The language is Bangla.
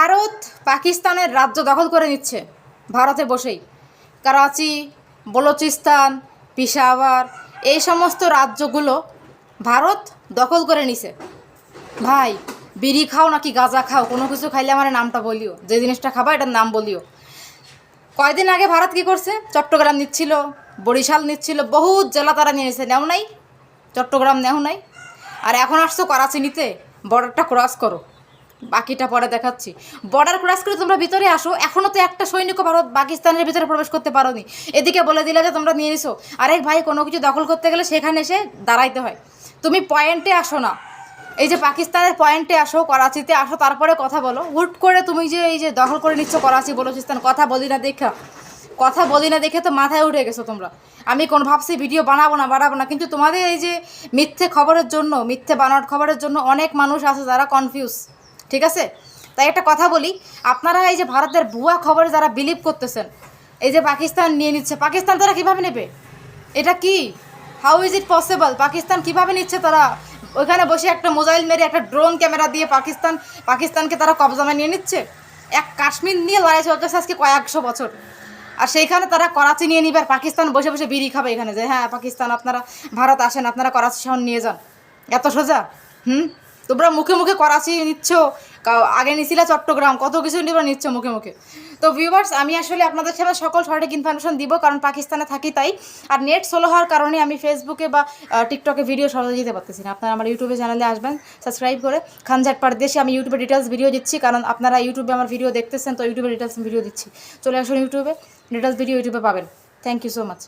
ভারত পাকিস্তানের রাজ্য দখল করে নিচ্ছে ভারতে বসেই। করাচি, বলোচিস্তান, পিশাওয়ার এই সমস্ত রাজ্যগুলো ভারত দখল করে নিছে। ভাই, বিড়ি খাও নাকি গাঁজা খাও, কোনো কিছু খাইলে আমার নামটা বলিও, যে জিনিসটা খাবা এটার নাম বলিও। কয়দিন আগে ভারত কি করছে? চট্টগ্রাম নিচ্ছিল, বরিশাল নিচ্ছিল, বহুত জেলা তারা নিয়ে নিয়েছে নেও নাই? চট্টগ্রাম নেও নাই? আর এখন আসছো করাচি নিতে বর্ডারটা ক্রস করো। বাকিটা পরে দেখাচ্ছি। বর্ডার ক্রস করে তোমরা ভিতরে আসো এখনও তো একটা সৈনিকও ভারত পাকিস্তানের ভিতরে প্রবেশ করতে পারোনি। এদিকে বলে দিলে যে তোমরা নিয়ে নিছো। আরে ভাই কোনো কিছু দখল করতে গেলে সেখানে এসে দাঁড়াইতে হয়। তুমি পয়েন্টে আসো না। এই যে পাকিস্তানের পয়েন্টে আসো, করাচিতে আসো, তারপরে কথা বলো। হুট করে তুমি যে এই যে দখল করে নিচ্ছ করাচি, বলুচিস্তান, কথা বলি না দেখা। কথা বলি না দেখে তো মাথায় উঠে গেছো তোমরা। আমি কোন ভাবছি ভিডিও বানাবো না বানাবো না। কিন্তু তোমাদের এই যে মিথ্যে খবরের জন্য, মিথ্যে বানাওয়ার খবরের জন্য অনেক মানুষ আছে যারা কনফিউজ ঠিক আছে? তাই একটা কথা বলি, আপনারা এই যে ভারতের ভুয়া খবরে যারা বিলিভ করতেছেন, এই যে পাকিস্তান নিয়ে নিচ্ছে, পাকিস্তান তারা কীভাবে নেবে? এটা কি? How is it possible Pakistan কীভাবে নিচ্ছে তারা? ওইখানে বসে একটা মোবাইল মেরে একটা ড্রোন ক্যামেরা দিয়ে পাকিস্তান, পাকিস্তানকে তারা কবজামে নিয়ে নিচ্ছে? এক কাশ্মীর নিয়ে লড়াই চলতেছে আজকে কয়েকশো বছর। আর সেইখানে তারা করাচি নিয়ে নিবে, আর পাকিস্তান বসে বসে বিড়ি খাবে এখানে যে হ্যাঁ পাকিস্তান, আপনারা, ভারত আসেন, আপনারা করাচি শহর নিয়ে যান। এত সোজা? হুম? তোমরা মুখে মুখে করাচি নিচ্ছ আগে নিছিলা চট্টগ্রাম, কত কিছু নিবা নিচ্ছ মুখে মুখে। তো ভিউয়ার্স আমি আসলে আপনাদের সাথে সকল সঠিক ইনফরমেশন দিব, কারণ পাকিস্তানে থাকি তাই। আর নেট স্লো হওয়ার কারণে আমি ফেসবুকে বা টিকটকে ভিডিও সহজে দিতে পারতেছি না। আপনারা আমার ইউটিউবে চ্যানেলে আসবেন সাবস্ক্রাইব করে। খানঝাট পারদেশে আমি ইউটিউবে ডিটেলস ভিডিও দিচ্ছি, কারণ আপনারা ইউটিউবে আমার ভিডিও দেখতেছেন, তো ইউটিউবে ডিটেলস ভিডিও দিচ্ছি। চলে আসুন ইউটিউবে ডিটেলস ভিডিও ইউটিউবে পাবেন। Thank you so much